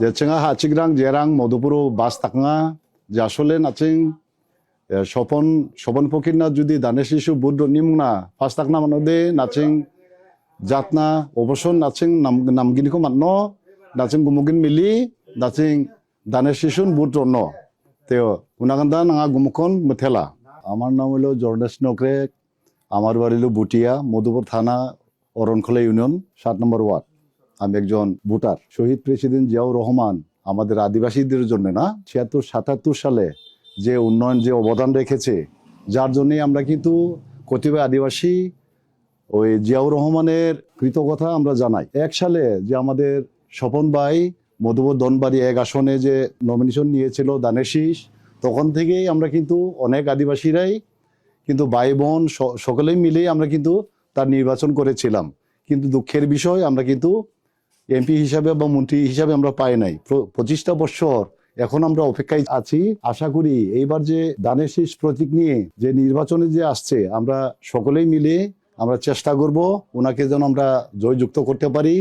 제청아 하치그랑 제랑 모두부로 바스 타강아 자솔레 나칭 সপন সপন ফকির না যদি দানে শিশু বুদ্ধ নিমুনা ফার্স্ট তাক নাম দে নাচিং জাতনা অবসর নাচিং নাম নামগিনিখো মান্ন নাচিং গুমুগিন মিলি নাচিং দানে শিশুন বুদ্ধ ন তেও উনাগান্দা নাঙা গুমুখন মুথেলা আমার নাম হলো জর্নেস নকরেক আমার বাড়ি হলো বুটিয়া মধুপুর থানা অরণখোলা ইউনিয়ন সাত নম্বর ওয়ার্ড আমি একজন ভোটার। শহীদ প্রেসিডেন্ট জিয়াউর রহমান আমাদের আদিবাসীদের জন্য না, ছিয়াত্তর, সাতাত্তর সালে যে উন্নয়ন, যে অবদান রেখেছে, যার জন্যে আমরা কিন্তু কতিপয় আদিবাসী ওই জিয়াউর রহমানের কৃতজ্ঞতা আমরা জানাই। এক সালে যে আমাদের স্বপন ভাই মধুবর দনবাড়ি এক আসনে যে নমিনেশন নিয়েছিল দানের শীষ, তখন থেকেই আমরা কিন্তু অনেক আদিবাসীরাই কিন্তু ভাই, বোন সকলেই মিলেই আমরা কিন্তু তার নির্বাচন করেছিলাম। কিন্তু দুঃখের বিষয়, আমরা কিন্তু এমপি হিসাবে বা মন্ত্রী হিসাবে আমরা পাই নাই। পঁচিশটা বছর এখন আমরা অপেক্ষায় আছি। আশা করি এইবার যে দানের শীষ প্রতীক নিয়ে যে নির্বাচনে যে আসছে, আমরা সকলেই মিলে আমরা চেষ্টা করব ওনাকে যেন আমরা জয়যুক্ত করতে পারি।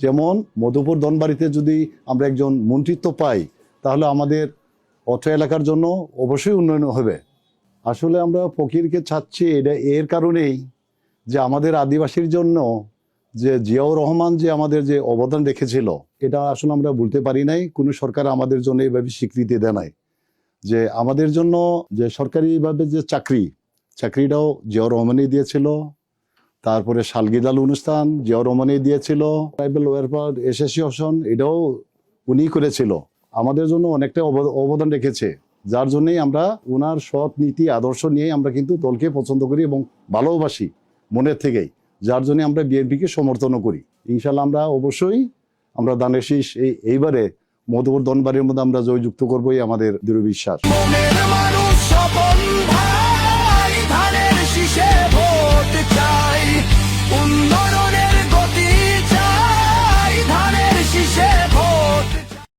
যেমন মধুপুর দনবাড়িতে যদি আমরা একজন মন্ত্রিত্ব পাই, তাহলে আমাদের অর্থ এলাকার জন্য অবশ্যই উন্নয়ন হবে। আসলে আমরা ফকিরকে চাচ্ছি এটা এর কারণেই যে আমাদের আদিবাসীর জন্য যে জিয়াউর রহমান যে আমাদের যে অবদান রেখেছিল, এটা আসলে আমরা বলতে পারি নাই। কোনো সরকার আমাদের জন্য এইভাবে স্বীকৃতি দেয় নাই। যে আমাদের জন্য যে সরকারিভাবে যে চাকরি, চাকরিটাও জিয়াউর রহমানই দিয়েছিল। তারপরে শালগিদাল অনুষ্ঠান জিয়াউর রহমানই দিয়েছিল। ট্রাইবেল ওয়েলফেয়ার অপশন, এটাও উনি করেছিল। আমাদের জন্য অনেকটা অব- অবদান রেখেছে। যার জন্যই আমরা ওনার সৎ নীতি, আদর্শ নিয়ে আমরা কিন্তু দলকে পছন্দ করি এবং ভালোবাসি মনের থেকেই। যার জন্য আমরা বিএনপিকে সমর্থনও করি। ইনশাল্লাহ আমরা অবশ্যই আমরা দানের শীষ এই, এইবারে মধুপুর দনবারের মধ্যে আমরা জয়যুক্ত করবোই আমাদের দৃঢ় বিশ্বাস।